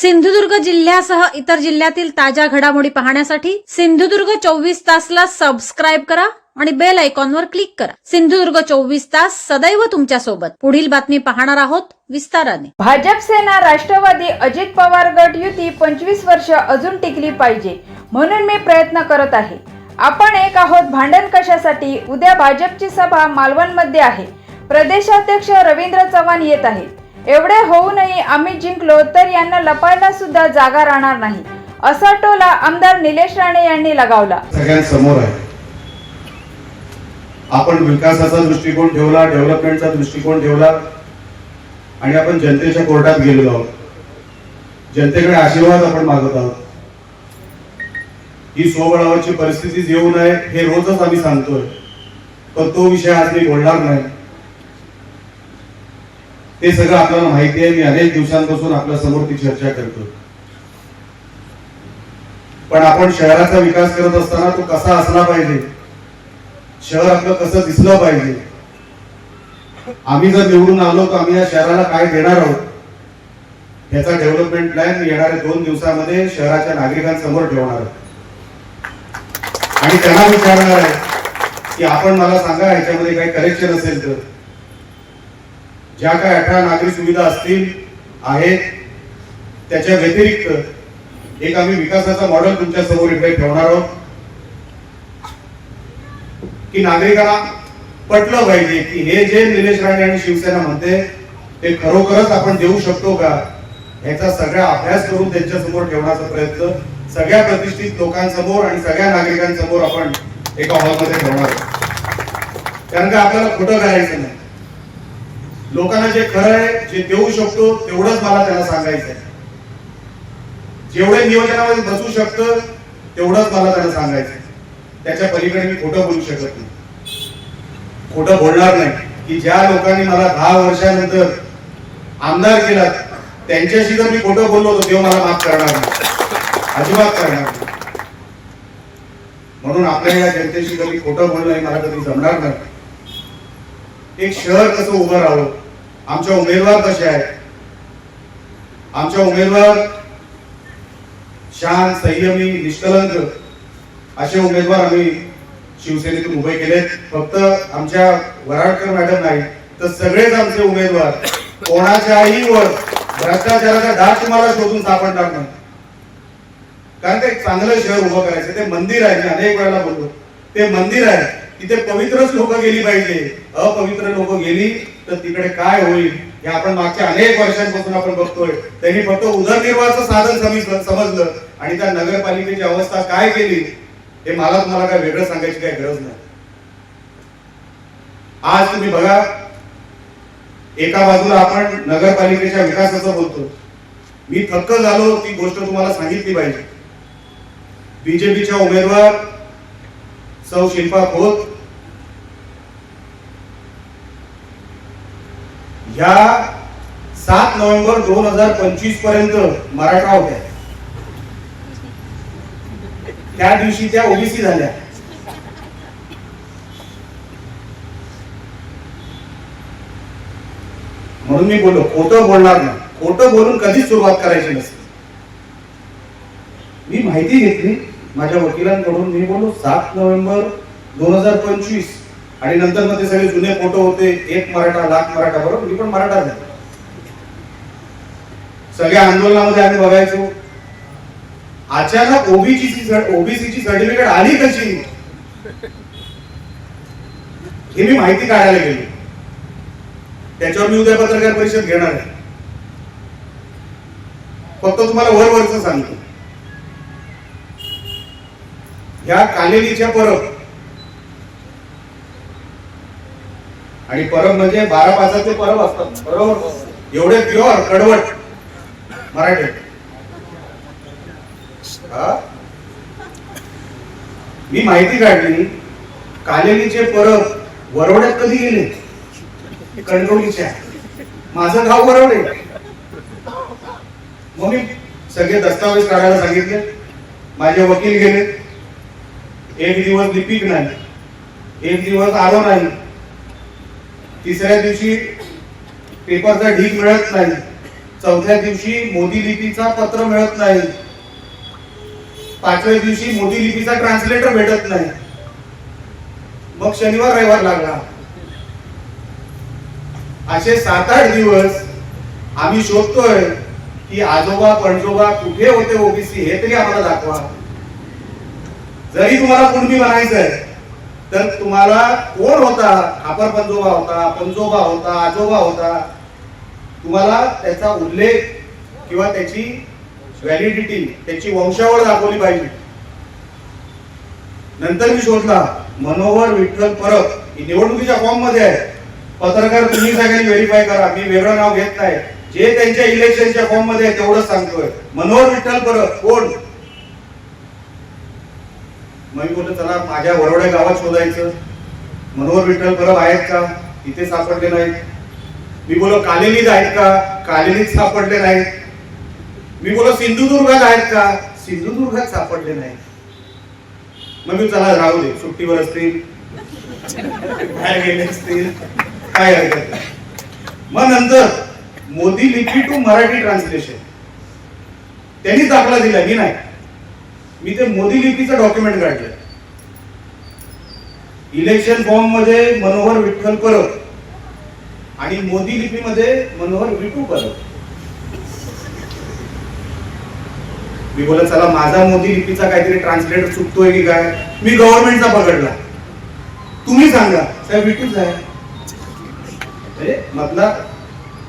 सिंधुदुर्ग जिल्ह्यासह इतर जिल्ह्यातील ताज्या घडामोडी पाहण्यासाठी सिंधुदुर्ग चोवीस तासला सबस्क्राईब करा आणि बेल आयकॉनवर क्लिक करा. सिंधुदुर्ग चोवीस तास सदैव तुमच्यासोबत पुढील बातमी पाहणार आहोत विस्ताराने. भाजप सेना राष्ट्रवादी अजित पवार गट युती पंचवीस वर्ष अजून टिकली पाहिजे म्हणून मी प्रयत्न करत आहे. आपण एक आहोत भांडण कशासाठी? उद्या भाजपची सभा मालवणमध्ये आहे. प्रदेशाध्यक्ष रवींद्र चव्हाण येत आहेत. एवढे होऊनही आम्ही जिंकलो तर यांना लपायला सुद्धा जागा राहणार नाही. असा टोला आमदार निलेश राणे यांनी लगावला. सगळ्यांसमोर आहे. आपण विकासाचा दृष्टिकोन ठेवला डेव्हलपमेंटचा दृष्टिकोन ठेवला आणि आपण जनतेच्या कोर्टात गेलेलो आहोत. जनतेकडे आशीर्वाद आपण मागत आहोत. ही स्वबळावरची परिस्थिती येऊ नये हे रोजच आम्ही सांगतोय. पण तो विषय आज मी बोलणार नाही. ते सगळं आपल्याला माहिती आहे. मी अनेक दिवसांपासून आपल्यासमोर ती चर्चा करतो पण आपण शहराचा विकास करत असताना तो कसा असला पाहिजे? शहर आपलं कसं दिसलं पाहिजे? आम्ही जर निवडून आलो तर आम्ही या शहराला काय देणार आहोत? याचा डेव्हलपमेंट प्लॅन येणाऱ्या दोन दिवसामध्ये शहराच्या नागरिकांसमोर ठेवणार आहोत आणि त्यांना विचारणार आहे की आपण मला सांगा याच्यामध्ये काही करेक्शन असेल तर. ज्या काय अठरा नागरी सुविधा असतील आहेत त्याच्या व्यतिरिक्त एक आम्ही विकासाचा मॉडेल तुमच्यासमोर इकडे ठेवणार आहोत. की नागरिकांना पटलं पाहिजे की हे जे निलेश राणे आणि शिवसेना म्हणते ते खरोखरच आपण देऊ शकतो का? याचा सगळा अभ्यास करून त्यांच्यासमोर ठेवण्याचा प्रयत्न सगळ्या प्रतिष्ठित लोकांसमोर आणि सगळ्या नागरिकांसमोर आपण एका हॉलमध्ये ठेवणार कारण का आपल्याला खोटं करायचं नाही. लोकांना जे खरं आहे जे देऊ शकतो तेवढंच मला त्याला सांगायचं आहे जेवढे नियोजनामध्ये बसू शकतं तेवढंच मला त्याला सांगायचं आहे. त्याच्या पलीकडे मी खोटं बोलू शकत नाही. खोटं बोलणार नाही. की ज्या लोकांनी मला दहा वर्षानंतर आमदार केला त्यांच्याशी जर मी खोटं बोललो होतो तेव्हा मला माफ करणार नाही. अजिबात करणार नाही. म्हणून आपल्या या जनतेशी कधी खोटं बोलणं हे मला कधी जमणार नाही. एक शहर कसं उभं राहावं? आमच्या उमेदवार कसे आहेत? आमच्या उमेदवार शान संयमी निष्कलंक असे उमेदवार आम्ही शिवसेनेतून उभे केलेत. फक्त आमच्या वराडकर मॅडम नाही तर सगळेच आमचे उमेदवार कोणाच्याही वर भ्रष्टाचाराचा डाग तुम्हाला शोधून सापडणार नाही. कारण ते एक चांगलं शहर उभं करायचं ते मंदिर आहे मी अनेक वेळेला बोलतो. ते मंदिर आहे तिथे पवित्रच लोक गेली पाहिजे. अपवित्र लोक गेली तर तिकडे काय होईल हे आपण मागच्या अनेक वर्षांपासून आपण बघतोय. त्यांनी फक्त उदरनिर्वाहाचं साधन समी- समजलं. आणि त्या नगरपालिकेची अवस्था काय केली हे मला तुम्हाला काय वेगळं सांगायची काही गरज नाही. आज तुम्ही बघा एका बाजूला आपण नगरपालिकेच्या विकासाचं बोलतो. मी थक्क झालो ती गोष्ट तुम्हाला सांगितली पाहिजे. बीजेपीच्या उमेदवार सौ शिल्पा खोत ह्या सात नोव्हेंबर दोन हजार पंचवीसपर्यंत मराठा होत्या. त्या दिवशी त्या ओबीसी झाल्या. म्हणून मी बोललो खोटं बोलणार नाही. खोटं बोलून कधीच सुरुवात करायची नसते. मी माहिती घेतली माझ्या वकिलांकडून. मी बोललो सात नोव्हेंबर दोन हजार पंचवीस. आणि नंतर मग ते सगळे जुने फोटो होते एक मराठा लाख मराठा बरोबर? मी पण मराठा झाले सगळ्या आंदोलनामध्ये आम्ही बघायचो. अचानक ओबीसीची ओबीसीची सर्टिफिकेट आली कशी? हे मी माहिती काढायला गेलो. त्याच्यावर मी उद्या पत्रकार परिषद घेणार आहे. फक्त तुम्हाला वर वरच सांगतो. ह्या कालेलीच्या परब आणि परब म्हणजे बारा पाचाचे परब असतात. बरोबर? एवढे प्युअर कडवट. मराठी. हा? मी माहिती काढली. कालेलीचे परब वरवड्यात कधी गेले? कणकवलीच्या. माझं गाव वरवडे. मग मी सगळे दस्तावेज काढायला सांगितले. माझे वकील गेले. एक दिवस लिपिक नाही. एक दिवस आलो नाही. तिसऱ्या दिवशी पेपरचा ढीक मिळत नाही. चौथ्या दिवशी मोदी लिपीचा पत्र मिळत नाही. पाचव्या दिवशी मोदी लिपीचा ट्रान्सलेटर भेटत नाही. मग शनिवार रविवार लागला. असे सात आठ दिवस आम्ही शोधतोय की आजोबा पणजोबा कुठे होते ओबीसी हे तरी आम्हाला दाखवा. जरी तुम्हाला कुणबी म्हणायचंय तर तुम्हाला कोण होता? खापर पंजोबा होता पंजोबा होता आजोबा होता. तुम्हाला त्याचा उल्लेख किंवा त्याची व्हॅलिडिटी त्याची वंशावळ दाखवली पाहिजे. नंतर मी शोधला मनोहर विठ्ठल परब ही निवडणुकीच्या फॉर्ममध्ये आहे. पत्रकार तुम्ही सगळ्यांनी व्हेरीफाय करा मी वेगळं नाव घेत नाही. जे त्यांच्या इलेक्शनच्या फॉर्ममध्ये आहे तेवढंच सांगतोय. मनोहर विठ्ठल परब कोण? मग मी बोलतो चला माझ्या वरोड्या गावात शोधायचं. मनोहर विठ्ठल परब आहेत का? इथे सापडले नाहीत. मी बोलो कालेलीत आहेत का? कालेलीत सापडले नाहीत. मी बोलो सिंधुदुर्गात आहेत का? सिंधुदुर्गात सापडले नाहीत. मग मी चला राहू दे. सुट्टीवर असतील. बाहेर गेले असतील. काय हरकत मग नंतर मोदी लिपी टू मराठी ट्रान्सलेशन. त्यांनीच दाखला दिला मी नाही? मी ते मोदी लिपीचं डॉक्युमेंट काढलं इलेक्शन फॉर्ममध्ये मनोहर विठ्ठल परब आणि मोदी लिपीमध्ये मनोहर विटू परब. मी बोलत चला माझा मोदी लिपीचा काहीतरी ट्रान्सलेटर चुकतोय की काय? मी गव्हर्नमेंटचा पकडला. तुम्ही सांगा साहेब विठूच आहे. मधला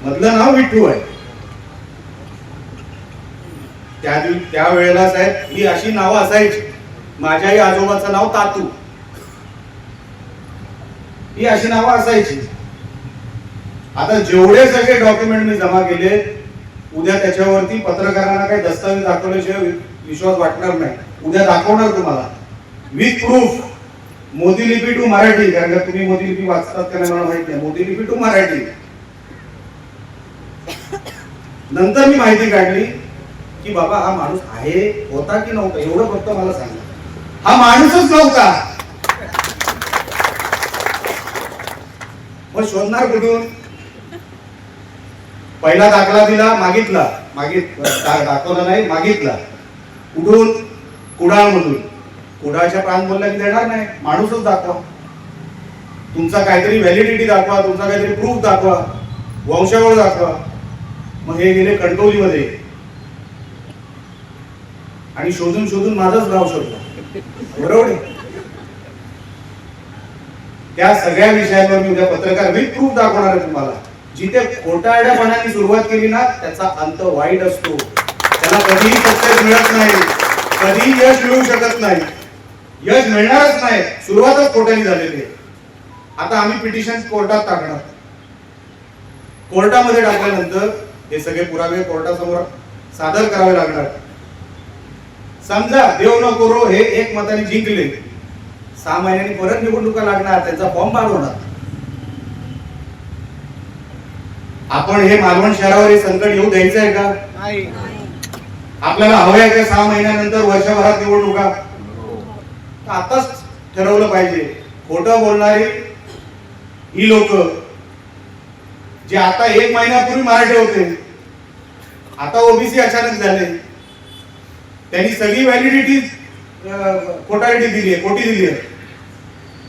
मधलं नाव विठू आहे. त्या दिव त्यावेळेला साहेब ही अशी नावं असायची. माझ्याही आजोबाचं नाव तातू. ही अशी नावं असायची. आता जेवढे सगळे डॉक्युमेंट मी जमा केले उद्या त्याच्यावरती पत्रकारांना काही दस्तावेज दाखवल्याशिवाय विश्वास वाटणार नाही. उद्या दाखवणार तुम्हाला. विथ प्रूफ मोदी लिपी टू मराठी. कारण का तुम्ही मोदी लिपी वाचतात का नाही मला माहीत नाही. मोदी लिपी टू मराठी. नंतर मी माहिती काढली. की बाबा हा माणूस आहे होता की नव्हता एवढं फक्त मला सांगा. हा माणूसच नव्हता. मग शोधणार कुठून? पहिला दाखला दिला मागितला. मागित दाखवला नाही मागितला. कुठून? कुडाळ म्हणून कुडाळच्या प्राण बोलल्या की देणार नाही. माणूसच दाखवा. तुमचा काहीतरी व्हॅलिडिटी दाखवा तुमचा काहीतरी प्रूफ दाखवा. वंशावळ दाखवा. मग हे गेले कणकवलीमध्ये. आणि शोधून शोधून माझाच गाव शोधला. बरोबर त्या सगळ्या विषयांवर मी उद्या पत्रकार विथ प्रूफ दाखवणार आहे तुम्हाला. जिथे खोटारड्यापणाने सुरुवात केली ना त्याचा अंत वाईट असतो. त्याला कधीही सक्सेस मिळत नाही. कधीही यश मिळू शकत नाही. यश मिळणारच नाही. सुरुवातच खोट्याने झालेली आहे. आता आम्ही पिटिशन कोर्टात टाकणार. कोर्टामध्ये टाकल्यानंतर हे सगळे पुरावे कोर्टासमोर सादर करावे लागणार. समजा देव न करो हे एक मताने जिंकले. सहा महिन्यांनी परत निवडणुका लागणार त्यांचा फॉर्म होणार आपण हे मालवण शहरावर हे संकट येऊ द्यायचं आहे का? आपल्याला हवं आहे का सहा महिन्यानंतर वर्षभरात निवडणुका? आताच ठरवलं पाहिजे. खोटं बोलणारी ही लोक जे आता एक महिन्यापूर्वी मराठे होते. आता ओबीसी अचानक झाले. त्यांनी सगळी व्हॅलिडिटी खोटालिटी दिली आहे कोटी दिली आहे.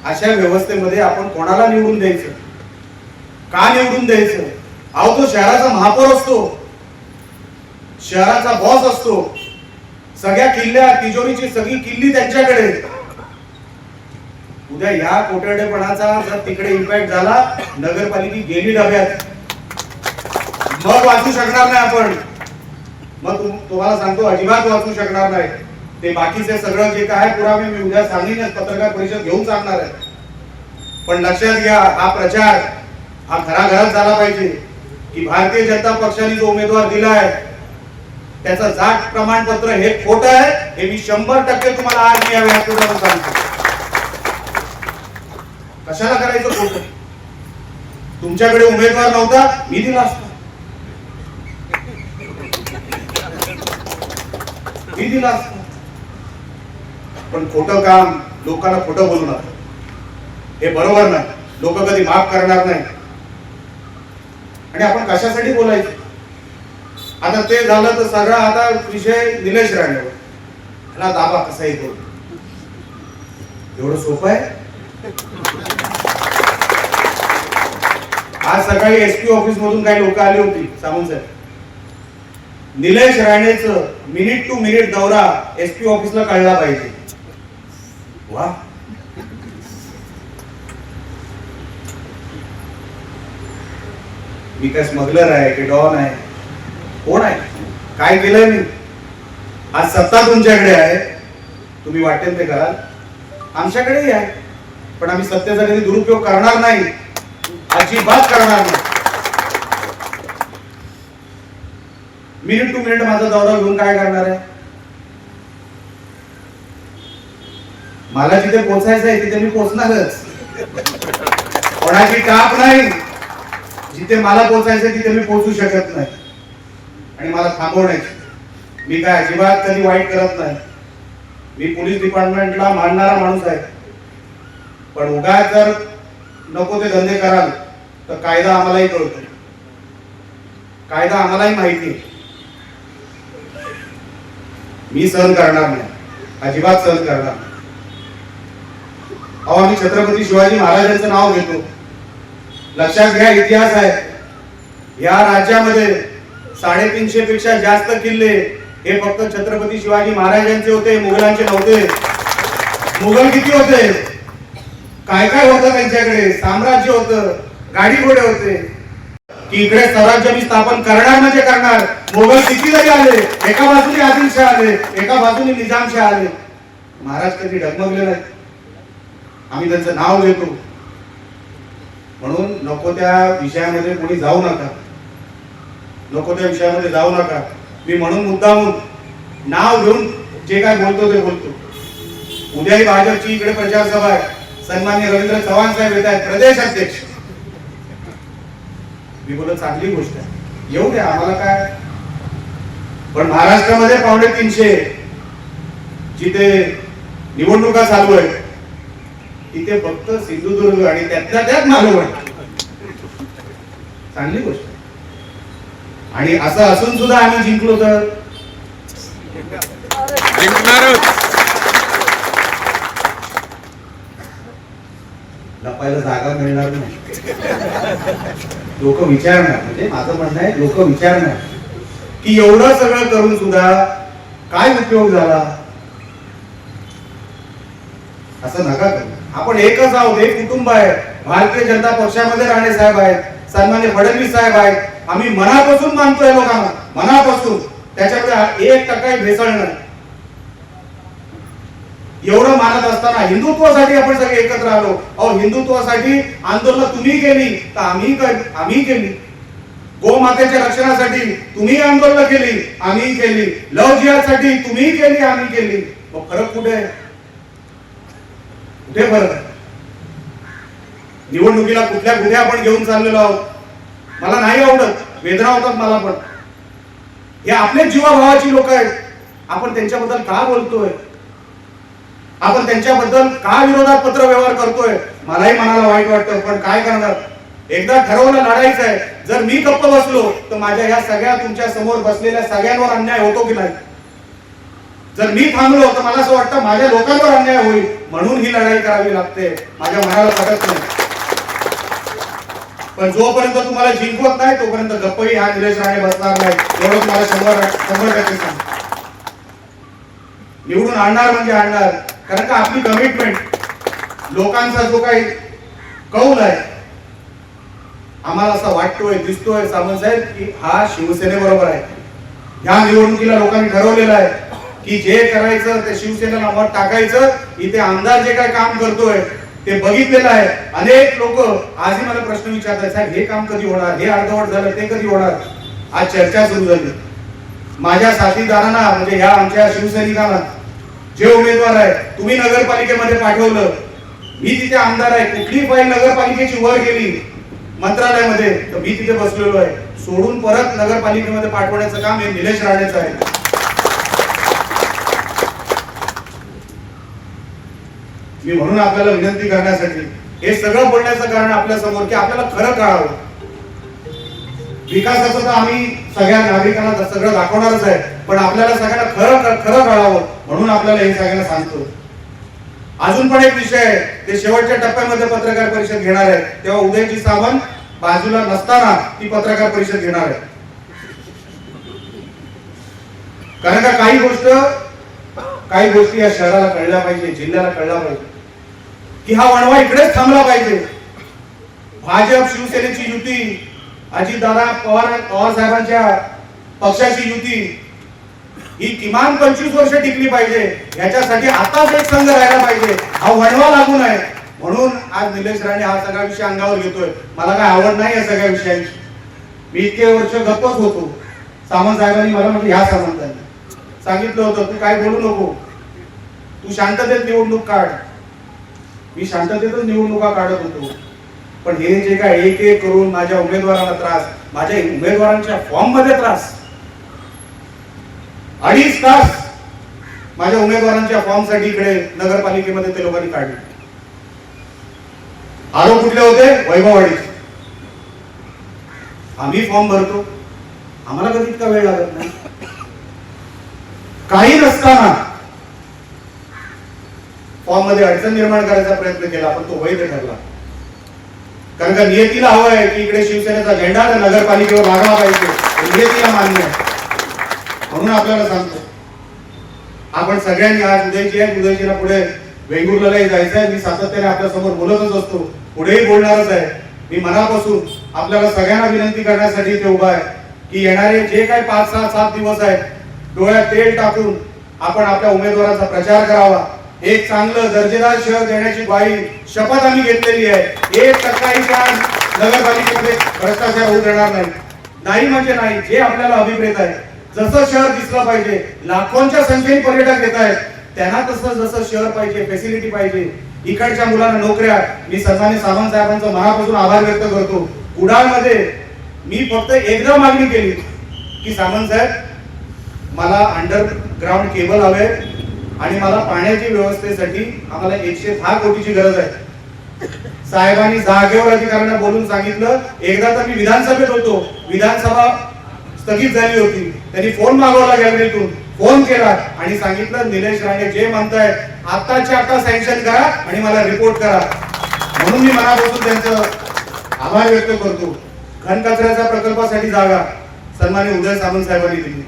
अशा व्यवस्थेमध्ये आपण कोणाला निवडून द्यायचं? का निवडून द्यायचं? अहो तो शहराचा महापौर असतो. शहराचा बॉस असतो. सगळ्या किल्ल्या तिजोरीची सगळी किल्ली त्यांच्याकडे उद्या या कोटरडेपणाचा जर तिकडे इम्पॅक्ट झाला नगरपालिका गेली डब्यात. मग वाचू शकणार नाही आपण. मग तुम्हाला सांगतो अजिबात वाचू शकणार नाही. ते बाकीचे सगळं जे काय पुरावे मी उद्या सांगीनच पत्रकार परिषद घेऊन सांगणार आहे. पण लक्षात घ्या हा प्रचार हा घराघरात झाला पाहिजे. की भारतीय जनता पक्षाने जो उमेदवार दिलाय त्याचं जात प्रमाणपत्र हे खोट आहे हे मी शंभर टक्के तुम्हाला आज मी या सांगतो. कशाला करायचं खोट? तुमच्याकडे उमेदवार नव्हता मी दिला असतो. मी दिला असता. पण खोटं काम लोकांना खोटं बोलू नका. हे बरोबर नाही. लोक कधी माफ करणार नाही. आणि आपण कशासाठी बोलायचं? आता ते झालं तर सगळा आता विषय निलेश राणेवर ह्याला दाबा कसा येतो एवढं सोपं आहे? आज सकाळी एसपी ऑफिस मधून काही लोक आली होती सांगून साहेब. निलेश राणेचं मिनिट टू मिनिट दौरा एस पी ऑफिसला कळला पाहिजे. वा. मी काय स्मगलर आहे की डॉन आहे? कोण आहे? काय केलंय मी? आज सत्ता तुमच्याकडे आहे. तुम्ही वाटेल ते कराल. आमच्याकडेही आहे. पण आम्ही सत्तेचा कधी दुरुपयोग करणार नाही. अजिबात करणार नाही. मिनिट टू मिनिट माझा दौरा घेऊन काय करणार आहे? मला जिथे पोचायचं आहे तिथे मी पोचणारच. कोणाची काप नाही. जिथे मला पोचायचं तिथे मी पोहोचू शकत नाही. आणि मला थांबवण्याची. मी काय अजिबात कधी वाईट करत नाही. मी पोलीस डिपार्टमेंटला मानणारा माणूस आहे. पण उगा जर नको ते धंदे कराल तर कायदा आम्हालाही कळतो. कायदा आम्हालाही माहिती आहे. मी सहन करणार नाही. अजिबात सहन करणार अहो आम्ही छत्रपती शिवाजी महाराजांचं नाव घेतो. लक्षात घ्या इतिहास आहे. या राज्यामध्ये साडेतीनशे पेक्षा जास्त किल्ले हे फक्त छत्रपती शिवाजी महाराजांचे होते मुघलांचे नव्हते. मुघल किती होते? काय काय होतं त्यांच्याकडे? साम्राज्य होतं गाडी घोडे होते. की इकडे स्वराज्य मी स्थापन करणार म्हणजे करणार. मोगल किती जरी आले एका बाजूने आदिलशाह आले एका बाजूने निजामशाह आले. महाराज कधी डगमगले नाही आम्ही त्यांचं नाव घेतो. म्हणून नको त्या विषयामध्ये कोणी जाऊ नका. नको त्या विषयामध्ये जाऊ नका. मी म्हणून मुद्दामून नाव घेऊन जे काय बोलतो ते बोलतो. उद्याही भाजपची इकडे प्रचार सभा आहे. सन्मान्य रवींद्र चव्हाण साहेब येत आहेत प्रदेश अध्यक्ष. मी बोलत चांगली गोष्ट आहे. येऊ द्या आम्हाला काय पण महाराष्ट्रामध्ये पावणे तीनशे जिथे निवडणुका चालू आहेत तिथे फक्त सिंधुदुर्ग आणि त्यातल्या त्यात मालवण चांगली गोष्ट आहे. आणि असं असून सुद्धा आम्ही जिंकलो तर? लपायला जागा मिळणार नाही. लोक विचारणार म्हणजे माझं म्हणणं आहे लोक विचारणार. की एवढं सगळं करून सुद्धा काय उपयोग झाला? असं नका करू. आपण एकच आहोत एक कुटुंब आहे. भारतीय जनता पक्षामध्ये राणे साहेब आहेत सन्मान्य फडणवीस साहेब आहेत. आम्ही मनापासून मानतोय लोकांना मनापासून. त्याच्यामध्ये एक टक्काही भेसळ नाही. एवढं मानत असताना हिंदुत्वासाठी आपण सगळे एकत्र आलो. अहो हिंदुत्वासाठी आंदोलन तुम्ही केली तर आम्ही आम्ही केली. गोमातेच्या रक्षणासाठी तुम्ही आंदोलन केली आम्ही केली. लव जिहादसाठी तुम्ही केली आम्ही केली. मग फरक कुठे आहे? कुठे फरक आहे? निवडणुकीला कुठल्या कुठे आपण घेऊन चाललेलो आहोत? मला नाही आवडत. वेदना होतात मला पण. हे आपल्या जीवाभावाची लोक आहेत. आपण त्यांच्याबद्दल का बोलतोय? आपण त्यांच्याबद्दल का विरोधात पत्र व्यवहार करतोय? मलाही मनाला वाईट वाटतं पण काय करणार? एकदा ठरवलं लढायचं आहे. जर मी गप्प बसलो तर माझ्या ह्या सगळ्या तुमच्यासमोर बसलेल्या सगळ्यांवर अन्याय होतो की नाही? जर मी थांबलो तर मला असं वाटतं माझ्या लोकांवर अन्याय होईल. म्हणून ही लढाई करावी लागते. माझ्या मनाला पटत नाही. पण जोपर्यंत तुम्हाला जिंकवत नाही तोपर्यंत गप्पही हा निलेश राणे बसणार नाही. एवढं तुम्हाला शंभर शंभर टक्के सांग निवडून आणणार म्हणजे आणणार. कारण का आपली कमिटमेंट लोकांचा जो काही कौल आहे आम्हाला असं वाटतोय दिसतोय सामंत साहेब की हा शिवसेनेबरोबर आहे. ह्या निवडणुकीला लोकांनी ठरवलेलं आहे की जे करायचं ते शिवसेनेला मत टाकायचं इथे आमदार जे काय काम करतोय ते बघितलेलं आहे. अनेक लोक आजही मला प्रश्न विचारतात साहेब हे काम कधी होणार? हे अर्धवट झालं ते कधी होणार? आज चर्चा सुरू झाली. माझ्या साथीदारांना म्हणजे ह्या आमच्या शिवसैनिकांना जे उमेदवार आहे तुम्ही नगरपालिकेमध्ये पाठवलं. मी तिथे आमदार आहे कुठली फाईल नगरपालिकेची वर गेली? मंत्रालयामध्ये. तर मी तिथे बसलेलो आहे. सोडून परत नगरपालिकेमध्ये पाठवण्याचं काम हे निलेश राणेचं आहे. मी म्हणून आपल्याला विनंती करण्यासाठी हे सगळं बोलण्याचं कारण आपल्यासमोर की आपल्याला खरं कळावं. विकासाचं तर आम्ही सगळ्या नागरिकांना सगळं दाखवणारच आहे पण आपल्याला सगळ्यांना खरं खरं कळावं. म्हणून आपल्याला हे सगळ्यांना सांगतो. अजून पण एक विषय आहे ते शेवटच्या टप्प्यामध्ये पत्रकार परिषद घेणार आहे तेव्हा उदयजी सावंत बाजूला नसताना ती पत्रकार परिषद घेणार आहे कारण का काही गोष्ट काही गोष्टी या शहराला कळल्या पाहिजे जिल्ह्याला कळल्या पाहिजे. की हा वणवा इकडेच थांबला पाहिजे. भाजप शिवसेनेची युती अजितदादा पवार पवार साहेबांच्या पक्षाची युती ही किमान पंचवीस वर्ष टिकली पाहिजे. याच्यासाठी आताच एक संघ राहायला पाहिजे. हा वणवा लागू नये म्हणून आज निलेश राणे हा सगळा विषय अंगावर घेतोय. मला काय आवड नाही या सगळ्या विषयांची. मी इतके वर्ष गप्पच होतो. सामंत साहेबांनी मला म्हटलं ह्या सामंतांनी. सांगितलं होतं तू काय बोलू नको. तू शांततेत निवडणूक काढ. मी शांततेतच निवडणुका काढत होतो. पण हे जे काय एक एक करून माझ्या उमेदवारांना त्रास माझ्या उमेदवारांच्या फॉर्ममध्ये त्रास अडीच तास माझ्या उमेदवारांच्या फॉर्मसाठी इकडे नगरपालिकेमध्ये ते लोकांनी काढले. आरोप कुठले होते? वैभववाडीचे. आम्ही फॉर्म भरतो. आम्हाला कधी इतका वेळ लागत नाही. काही नसताना फॉर्ममध्ये अडचण निर्माण करायचा प्रयत्न केला पण तो वैध ठरला कारण का नियतीला हवं आहे की इकडे शिवसेनेचा झेंडा त्या नगरपालिकेवर लागला पाहिजे. नियतीला मान्य आहे. म्हणून आपल्याला सांगतो. आपण सगळ्यांनी आज उदयची आहे उदयजीला पुढे वेंगुर्लालाही जायचं आहे. मी सातत्याने आपल्यासमोर बोलतच असतो. पुढेही बोलणारच आहे. मी मनापासून आपल्याला सगळ्यांना विनंती करण्यासाठी ते उभा आहे की येणारे जे काही पाच सहा सात दिवस आहेत डोळ्यात तेल टाकून आपण आपल्या उमेदवाराचा प्रचार करावा. एक चांगलं दर्जेदार शहर देण्याची ग्वाही शपथ आम्ही घेतलेली आहे. एक टक्काही नगरपालिकेमध्ये भ्रष्टाचार होऊ देणार नाही. नाही म्हणजे नाही जे आपल्याला अभिप्रेत आहे. जसं शहर दिसलं पाहिजे लाखोंच्या संख्येने पर्यटक येत आहेत त्यांना तसं जसं शहर पाहिजे फॅसिलिटी पाहिजे इकडच्या मुलांना नोकऱ्या मी सन्मान्य सावंत साहेबांचा मनापासून आभार व्यक्त करतो. कुडाळमध्ये मी फक्त एकदा मागणी केली की सावंत साहेब मला अंडरग्राऊंड केबल हवे आणि मला पाण्याची व्यवस्थेसाठी आम्हाला एकशे दहा कोटीची गरज आहे. साहेबांनी जागेवर अधिकाऱ्यांना बोलून सांगितलं एकदा तर मी विधानसभेत होतो. विधानसभा स्थगित झाली होती. त्यांनी फोन मागवला गॅलरीतून. फोन केला आणि सांगितलं निलेश राणे जे म्हणताय आताच्या आता सँक्शन करा आणि मला रिपोर्ट करा. म्हणून मी मनापासून त्यांचं आभार व्यक्त करतो. घनकचऱ्याच्या प्रकल्पासाठी जागा. सन्मान्य उदय सामंत साहेबांनी दिली.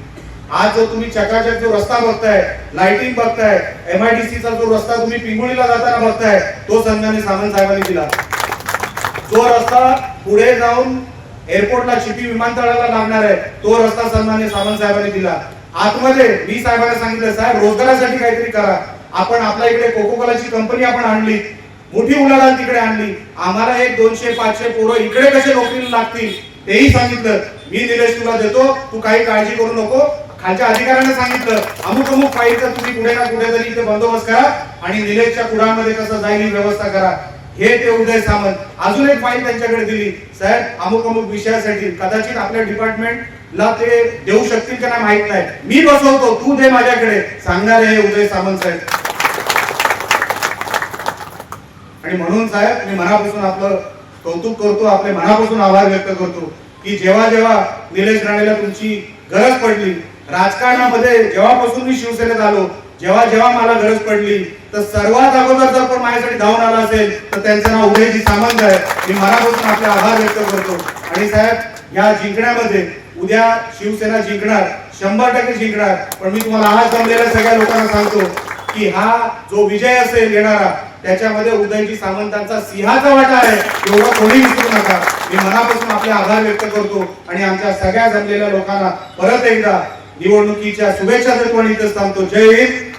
आज जो तुम्ही चकाचक जो रस्ता बघताय लाइटिंग बघताय एमआयडीसीचा जो रस्ता तुम्ही पिंगुळीला जाताना बघताय तो सन्मान्य सामंत साहेबांनी दिला. जो रस्ता पुढे जाऊन एअरपोर्टला चिपी विमानतळाला लागणार आहे. तो रस्ता सन्मान्य सावंत साहेबांनी दिला. आतमध्ये मी साहेबांना सांगितलं साहेब रोजगारासाठी काहीतरी करा. आपण आपल्या इकडे कोको कोलाची कंपनी आपण आणली. मोठी उलाढाल तिकडे आणली. आम्हाला एक दोनशे पाचशे पोरं इकडे कसे नोकरीला लागतील? तेही सांगितलं. मी निलेश तुला देतो. तू काही काळजी करू नको. खालच्या अधिकाऱ्यांना सांगितलं अमुक अमुक फाईलचा तुम्ही कुठे ना कुठेतरी इथे बंदोबस्त करा आणि निलेशच्या कुडामध्ये कसं जाईल ही व्यवस्था करा. हे ते उदय सामंत. अजून एक फाईल त्यांच्याकडे दिली. साहेब अमुक अमुक विषयासाठी कदाचित आपल्या डिपार्टमेंटला ते देऊ शकतील का नाही माहीत नाही. मी बसवतो. तू दे माझ्याकडे. सांगणार हे उदय सामंत साहेब. आणि म्हणून साहेब मी मनापासून आपलं कौतुक करतो. आपले मनापासून आभार व्यक्त करतो की जेव्हा जेव्हा निलेश राणेला तुमची गरज पडली राजकारणामध्ये जेव्हापासून मी शिवसेनेत आलो जेव्हा जेव्हा मला गरज पडली तर सर्वात अगोदर जर कोण माझ्यासाठी धावून आला असेल तर त्यांचं नाव उदयजी सामंत आहे. मी मनापासून आपले आभार व्यक्त करतो. आणि साहेब या जिंकण्यामध्ये उद्या शिवसेना जिंकणार शंभर टक्के जिंकणार. पण मी तुम्हाला आज जमलेल्या सगळ्या लोकांना सांगतो की हा जो विजय असेल येणारा त्याच्यामध्ये उदयजी सामंतांचा सिंहाचा वाटा आहे एवढं कोणी विसरू नका. मी मनापासून आपले आभार व्यक्त करतो. आणि आमच्या सगळ्या जमलेल्या लोकांना परत एकदा निवडणुकीच्या शुभेच्छा देतो आणि इथं सांगतो जय हिंद.